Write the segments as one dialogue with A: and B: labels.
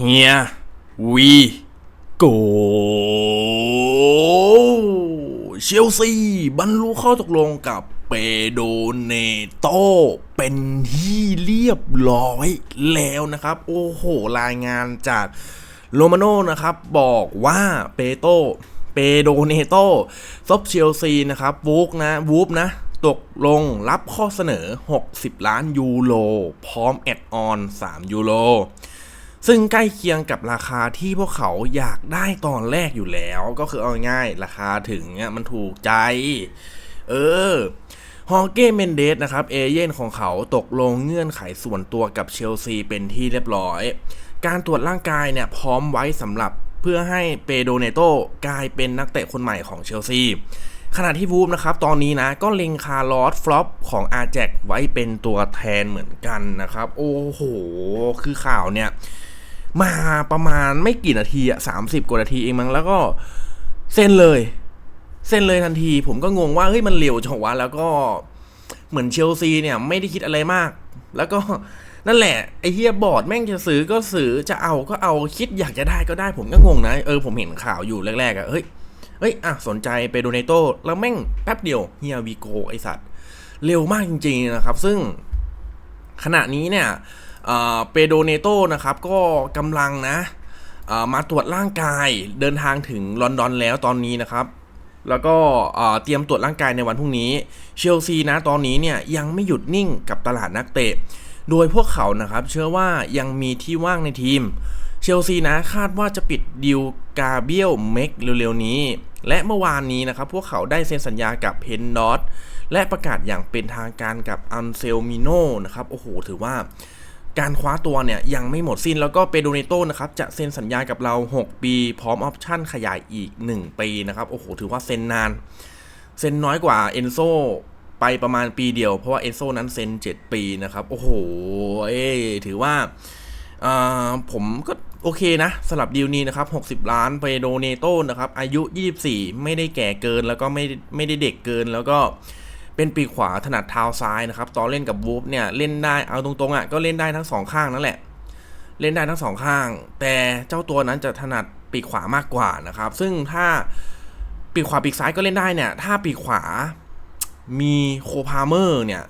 A: เฮียวีโกเชลซีบรรลุข้อตกลงกับเปโดเนโตเป็นที่เรียบร้อยแล้วนะครับ โอ้โห รายงานจากโรมาโนนะครับ บอกว่าเปโตเปโดเนโตซบเชลซีนะครับวูกนะวูฟนะตกลงรับข้อเสนอ 60 ล้านยูโร พร้อมแอดออน 3 ยูโร ซึ่งใกล้เคียงกับราคาที่พวกเขาอยากได้ตอนแรกอยู่แล้ว ก็คือเอาง่ายราคาถึงเนี่ยมันถูกใจ เออฮอเก้เมนเดสนะครับ เอเย่นของเขาตกลงเงื่อนไขส่วนตัวกับเชลซีเป็นที่เรียบร้อย การตรวจร่างกายเนี่ยพร้อมไว้สำหรับเพื่อให้เปโดเนโตกลายเป็นนักเตะคนใหม่ของเชลซีขณะที่วูฟนะครับ ตอนนี้นะ ก็เล็งคาร์ลอสฟลอปของอาแจกไว้เป็นตัวแทนเหมือนกันนะครับ โอ้โห คือข่าวเนี่ย มาประมาณไม่กี่นาทีอะสามสิบกว่านาทีเองมั้งแล้วก็เซ็นเลย เซ็นเลยทันที ผมก็งงว่าเฮ้ยมันเร็วจังวะแล้วก็เหมือนเชลซีเนี่ย ไม่ได้คิดอะไรมาก แล้วก็นั่นแหละไอเฮียบอร์ดแม่งจะซื้อก็ซื้อจะเอาก็เอาคิดอยากจะได้ก็ได้ผมก็งงนะเออผมเห็นข่าวอยู่แรกๆอะเฮ้ยเฮ้ยอะสนใจไปโดเนโตแล้วแม่งแป๊บเดียวเฮียวีโกไอสัตว์เร็วมากจริงๆนะครับ ซึ่งขณะนี้เนี่ย เปโดเนโตนะครับก็กำลังนะมาตรวจร่างกายเดินทางถึงลอนดอนแล้วตอนนี้นะครับแล้วก็เอ่อเตรียมตรวจร่างกายในวันพรุ่งนี้ เชลซีนะตอนนี้เนี่ยยังไม่หยุดนิ่งกับตลาดนักเตะ โดยพวกเขานะครับเชื่อว่ายังมีที่ว่างในทีม เชลซีนะคาดว่าจะปิดดิวกาเบียลเมกเร็วๆนี้ และเมื่อวานนี้นะครับพวกเขาได้เซ็นสัญญากับเพนดอตและประกาศอย่างเป็นทางการกับอันเซลมิโนนะครับโอ้โหถือว่า การคว้าตัวเนี่ยยังไม่หมดสิ้นแล้วก็เปโดเนโตนะครับจะเซ็นสัญญากับเรา 6 ปี พร้อมออปชั่นขยายอีก 1 ปีนะครับโอ้โหถือว่าเซ็นนาน เซ็นน้อยกว่าเอนโซไปประมาณปีเดียว เพราะว่าเอนโซนั้นเซ็น7 ปีนะครับ โอ้โหเอ้ถือว่าผมก็โอเคนะสำหรับดีลนี้นะครับ 60 ล้านเปโดเนโตนะครับอายุ 24 ไม่ได้แก่เกินแล้วก็ไม่ไม่ได้เด็กเกินแล้วก็ เป็นปีกขวาถนัดเท้าซ้ายนะครับ ตอนเล่นกับวูฟเนี่ยเล่นได้เอาตรงๆอะก็เล่นได้ทั้งสองข้างนั่นแหละ เล่นได้ทั้งสองข้าง แต่เจ้าตัวนั้นจะถนัดปีกขวามากกว่านะครับ ซึ่งถ้าปีกขวาปีกซ้ายก็เล่นได้เนี่ย ถ้าปีกขวามีโคพาเมอร์เนี่ย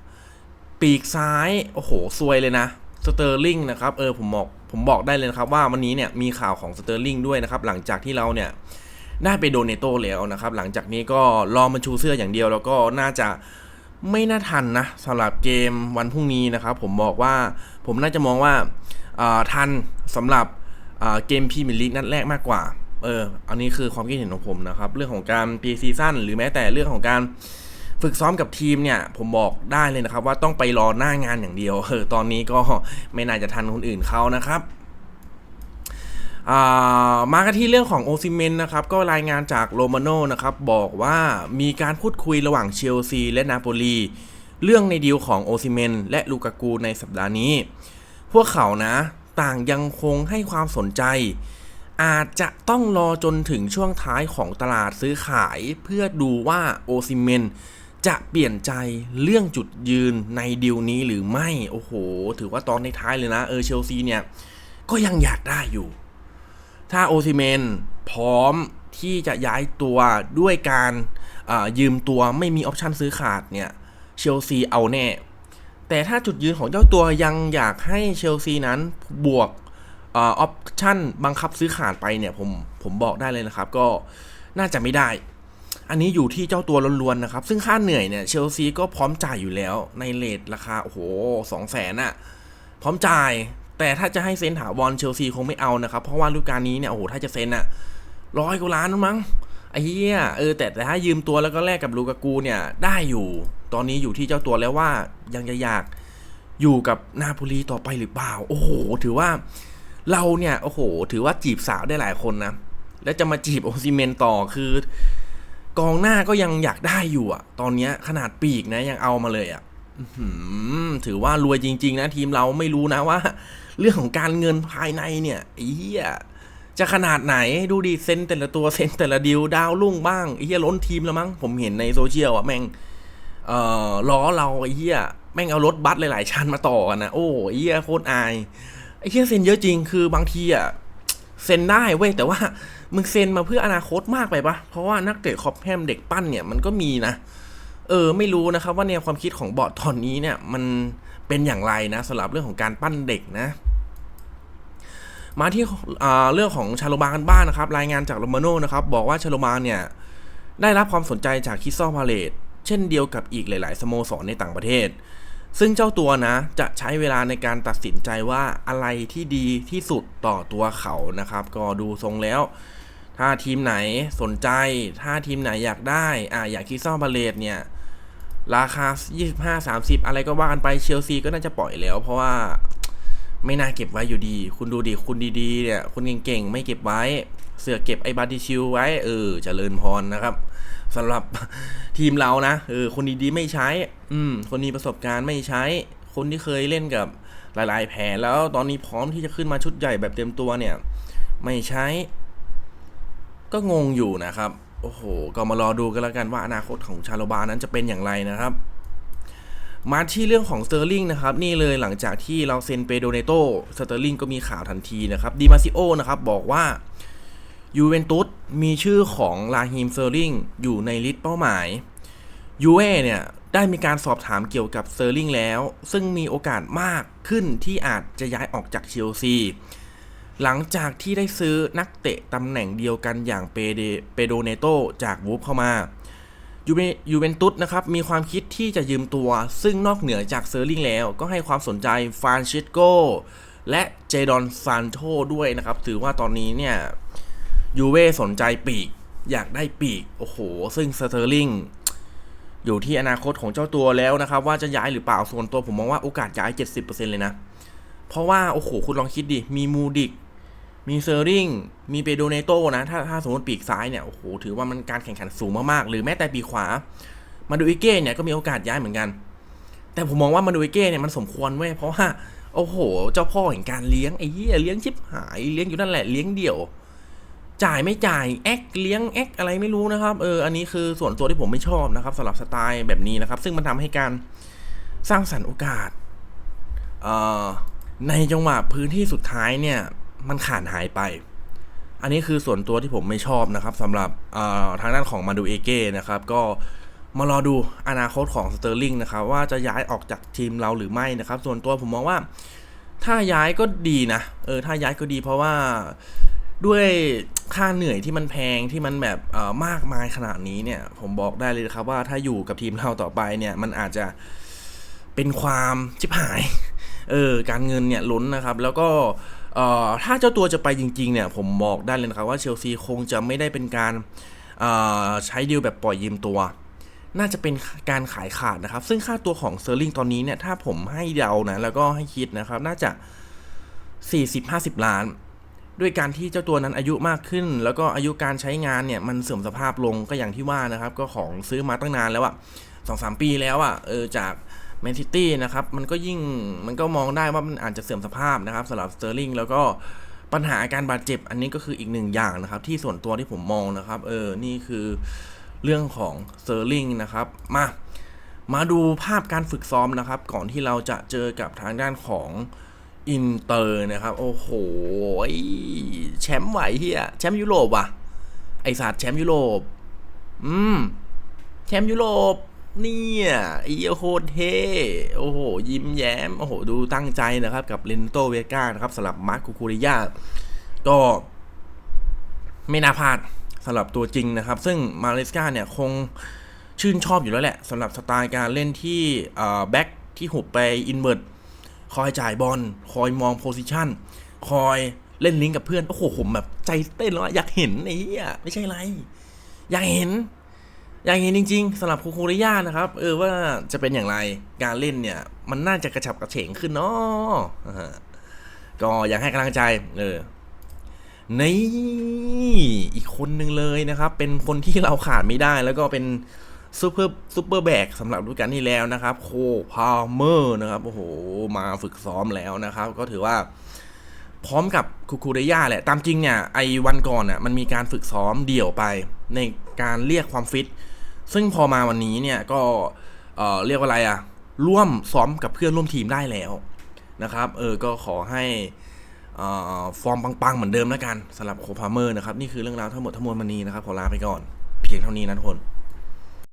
A: ปีกซ้ายโอ้โหซวยเลยนะสเตอร์ลิงนะครับเออผมบอกผมบอกได้เลยนะครับว่าวันนี้เนี่ยมีข่าวของสเตอร์ลิงด้วยนะครับ หลังจากที่เราเนี่ย ได้ไปโดเนโตแล้วนะครับ หลังจากนี้ก็รอมันชูเสื้ออย่างเดียวแล้วก็น่าจะไม่น่าทันนะสำหรับเกมวันพรุ่งนี้นะครับ ผมบอกว่าผมน่าจะมองว่าทันสำหรับเกมพรีเมียร์ลีกนัดแรกมากกว่าเอออันนี้คือความคิดเห็นของผมนะครับ เรื่องของการปีซีซั่นหรือแม้แต่เรื่องของการฝึกซ้อมกับทีมเนี่ย ผมบอกได้เลยนะครับ ว่าต้องไปรอหน้างานอย่างเดียวเออตอนนี้ก็ไม่น่าจะทันคนอื่นเขานะครับ มากันที่เรื่องของโอซิเมนนะครับ ก็รายงานจากโรมาโนนะครับ บอกว่ามีการพูดคุยระหว่างเชลซีและนาโปลี เรื่องในดีลของโอซิเมนและลูกากูในสัปดาห์นี้ พวกเขานะต่างยังคงให้ความสนใจ อาจจะต้องรอจนถึงช่วงท้ายของตลาดซื้อขายเพื่อดูว่าโอซิเมนจะเปลี่ยนใจเรื่องจุดยืนในดีลนี้หรือไม่ โอ้โห ถือว่าตอนในท้ายเลยนะ เออเชลซีเนี่ย ก็ยังอยากได้อยู่ ถ้าโอซิเมนพร้อมที่จะย้ายตัวด้วยการยืมตัวไม่มีออปชันซื้อขาดเนี่ยเชลซีเอาแน่ แต่ถ้าจุดยืนของเจ้าตัวยังอยากให้เชลซีนั้นบวกออปชันบังคับซื้อขาดไปเนี่ยผมผมบอกได้เลยนะครับ ก็น่าจะไม่ได้ อันนี้อยู่ที่เจ้าตัวล้วนๆนะครับ ซึ่งค่าเหนื่อยเนี่ยเชลซีก็พร้อมจ่ายอยู่แล้วในเลทราคาโอ้โหสองแสนอะพร้อมจ่าย แต่ถ้าจะให้เซ็นถาวรเชลซีคงไม่เอานะครับ เพราะว่าฤดูกาลนี้เนี่ยโอ้โหถ้าจะเซ็นอะร้อยกว่าล้านมั้งไอ้เหี้ยเออแต่แต่ถ้ายืมตัวแล้วก็แลกกับลูกากูเนี่ยได้อยู่ ตอนนี้อยู่ที่เจ้าตัวแล้วว่ายังจะอยากอยู่กับนาโปลีต่อไปหรือเปล่า โอ้โห ถือว่าเราเนี่ยโอ้โห ถือว่าจีบสาวได้หลายคนนะแล้วจะมาจีบโอซิเมนต่อคือกองหน้าก็ยังอยากได้อยู่อะตอนนี้ขนาดปีกนะยังเอามาเลยอะถือว่ารวยจริง ๆ นะ ทีมเราไม่รู้นะว่า เรื่องของการเงินภายในเนี่ยไอ้เหี้ยจะขนาดไหนดูดิเซ็นแต่ละตัวเซ็นแต่ละดิวดาวลุ่งบ้างไอ้เหี้ยล้นทีมแล้วมั้งผมเห็นในโซเชียลอะแม่งเอ่อล้อเราไอ้เหี้ยแม่งเอารถบัสหลายๆชั้นมาต่อกันนะโอ้ไอ้เหี้ยโคตรอายไอ้เชี่ยเซ็นเยอะจริงคือบางทีอะเซ็นได้เว้ยแต่ว่ามึงเซ็นมาเพื่ออนาคตมากไปปะเพราะว่านักเตะคอปแฮมเด็กปั้นเนี่ยมันก็มีนะ เออไม่รู้นะครับว่าแนวความคิดของบอร์ดตอนนี้เนี่ยมันเป็นอย่างไรนะสำหรับเรื่องของการปั้นเด็กนะ มาที่เรื่องของชาโลบากันบ้างนะครับ รายงานจากโรมาโน่นะครับ บอกว่าชาโลบาเนี่ย ได้รับความสนใจจากคิสซอพาเลตเช่นเดียวกับอีกหลาย ๆ สโมสรในต่างประเทศ ซึ่งเจ้าตัวนะ จะใช้เวลาในการตัดสินใจว่าอะไรที่ดีที่สุดต่อตัวเขานะครับ ก็ดูทรงแล้ว ถ้าทีมไหนสนใจ ถ้าทีมไหนอยากได้อ่าอยากคิสซอพาเลตเนี่ยราคา 25 30 อะไรก็ว่ากันไปเชลซีก็น่าจะปล่อยแล้ว เพราะว่า ไม่น่าเก็บไว้อยู่ดี คุณดูดิคุณดีๆเนี่ยคุณเก่งๆไม่เก็บไว้ เสือเก็บไอ้บาร์ดิชิลไว้เออเจริญพรนะครับสำหรับทีมเรานะเออคนดีๆไม่ใช้ อืม คนมีประสบการณ์ไม่ใช้ คนที่เคยเล่นกับหลาย ๆ แผนแล้วตอนนี้พร้อมที่จะขึ้นมาชุดใหญ่แบบเต็มตัวเนี่ย ไม่ใช้ ก็งงอยู่นะครับ โอ้โห ก็มารอดูกันแล้วกันว่าอนาคตของชาโลบานั้นจะเป็นอย่างไรนะครับ มาที่เรื่องของสเตอร์ลิงนะครับนี่เลยหลังจากที่เราเซ็นเปโดเนโตสเตอร์ลิงก็มีข่าวทันทีนะครับดีมาซิโอนะครับบอกว่ายูเวนตุสมีชื่อของลาฮิมเซอร์ลิงอยู่ในลิสต์เป้าหมายยูเอเนี่ยได้มีการสอบถามเกี่ยวกับเซอร์ลิงแล้ว ซึ่งมีโอกาสมากขึ้นที่อาจจะย้ายออกจากเชลซี หลังจากที่ได้ซื้อนักเตะตำแหน่งเดียวกันอย่างเปเดเปโดเนโตจากวูฟเข้ามา ยูเวนตุสนะครับมีความคิดที่จะยืมตัว ซึ่งนอกเหนือจากเซอร์ลิงแล้ว ก็ให้ความสนใจฟานชิสโกและเจดอนซานโตด้วยนะครับ ถือว่าตอนนี้เนี่ยยูเว่สนใจปีก อยากได้ปีก โอ้โห ซึ่งสเตอร์ลิงอยู่ที่อนาคตของเจ้าตัวแล้วนะครับ ว่าจะย้ายหรือเปล่าส่วนตัวผมมองว่าโอกาสย้าย 70%เลยนะ เพราะว่า โอ้โห คุณลองคิดดิ มีมูดิก มีเซอร์ริง มีเปโดเนโตนะ ถ้าถ้าสมมติปีกซ้ายเนี่ย โอ้โห ถือว่ามันการแข่งขันสูงมากๆ หรือแม้แต่ปีกขวา มาดูอิเก้เนี่ยก็มีโอกาสย้ายเหมือนกัน แต่ผมมองว่ามาดูอิเก้เนี่ยมันสมควรเว้ย เพราะว่า โอ้โห เจ้าพ่อแห่งการเลี้ยงไอ้เหี้ยเลี้ยงชิบหาย เลี้ยงอยู่นั่นแหละ เลี้ยงเดี่ยว จ่ายไม่จ่าย แอคเลี้ยงแอคอะไรไม่รู้นะครับ เออ อันนี้คือส่วนตัวที่ผมไม่ชอบนะครับสำหรับสไตล์แบบนี้นะครับ ซึ่งมันทำให้การสร้างสรรค์โอกาสในจังหวะพื้นที่สุดท้ายเนี่ย มันขาดหายไป อันนี้คือส่วนตัวที่ผมไม่ชอบนะครับสำหรับทางด้านของมาดูเอเก้นะครับ ก็มารอดูอนาคตของสเตอร์ลิงนะครับ ว่าจะย้ายออกจากทีมเราหรือไม่นะครับ ส่วนตัวผมมองว่า ถ้าย้ายก็ดีนะ เออ ถ้าย้ายก็ดีเพราะว่าด้วยค่าเหนื่อยที่มันแพงที่มันแบบมากมายขนาดนี้เนี่ย ผมบอกได้เลยครับว่าถ้าอยู่กับทีมเราต่อไปเนี่ย มันอาจจะเป็นความชิบหาย เออ การเงินเนี่ยล้นนะครับ แล้วก็ เอ่อถ้าเจ้าตัวจะไปจริงๆเนี่ยผมบอกได้เลยนะครับว่าเชลซีคงจะไม่ได้เป็นการออใช้ดีลแบบปล่อยยืมตัว น่าจะเป็นการขายขาดนะครับ ซึ่งค่าตัวของเซอร์ลิงตอนนี้เนี่ยถ้าผมให้เดานะแล้วก็ให้คิดนะครับ น่าจะ 40-50 ล้าน ด้วยการที่เจ้าตัวนั้นอายุมากขึ้น แล้วก็อายุการใช้งานเนี่ยมันเสื่อมสภาพลงก็อย่างที่ว่านะครับ ก็ของซื้อมาตั้งนานแล้วอะสองสามปีแล้วอะเออจาก แมนซิตี้นะครับมันก็ยิ่งมันก็มองได้ว่ามันอาจจะเสื่อมสภาพนะครับสำหรับสเตอร์ลิงแล้วก็ปัญหาอาการบาดเจ็บ อันนี้ก็คืออีกหนึ่งอย่างนะครับ ที่ส่วนตัวที่ผมมองนะครับ เออนี่คือเรื่องของสเตอร์ลิงนะครับมามาดูภาพการฝึกซ้อมนะครับ ก่อนที่เราจะเจอกับทางด้านของอินเตอร์นะครับ โอ้โหแชมป์ไหวเฮียแชมป์ยุโรปว่ะ ไอสัตว์แชมป์ยุโรป อืม แชมป์ยุโรป เนี่ยอีโคตรเท่โอ้โห ยิ้มแย้ม โอ้โห ดูตั้งใจนะครับ กับเลนโตเวก้านะครับสำหรับมาร์คคูคูริยาก็ไม่น่าพลาดสำหรับตัวจริงนะครับ ซึ่งมาเลสกาเนี่ยคงชื่นชอบอยู่แล้วแหละสำหรับสไตล์การเล่นที่แบ็กที่หุบไปอินเวอร์ตคอยจ่ายบอลคอยมองโพซิชันคอยเล่นลิงก์กับเพื่อน โอ้โหผมแบบใจเต้นแล้วอะอยากเห็นไอ้เหี้ยไม่ใช่ไร อยากเห็น อยากเห็นจริงๆสำหรับคูคูริยานะครับ เออว่าจะเป็นอย่างไรการเล่นเนี่ย มันน่าจะกระฉับกระเฉงขึ้นเนาะก็อยากให้กำลังใจ เออนี่อีกคนหนึ่งเลยนะครับ เป็นคนที่เราขาดไม่ได้ แล้วก็เป็นซูเปอร์ซูเปอร์แบกสำหรับฤดูกาลที่แล้วนะครับ โคพาเมอร์นะครับโอ้โหมาฝึกซ้อมแล้วนะครับ ก็ถือว่าพร้อมกับคูคูเรย่าแหละ ตามจริงเนี่ย ไอ้วันก่อนน่ะมันมีการฝึกซ้อมเดี่ยวไป ในการเรียกความฟิต ซึ่งพอมาวันนี้เนี่ยก็เอ่อเรียกว่าอะไรอะร่วมซ้อมกับเพื่อนร่วมทีมได้แล้วนะครับเออก็ขอให้เอ่อฟอร์มปังๆ เหมือนเดิมแล้วกันสำหรับโคพาเมอร์นะครับ นี่คือเรื่องราวทั้งหมดทั้งมวลวันนี้นะครับ ขอลาไปก่อน เพียงเท่านี้นะทุกคน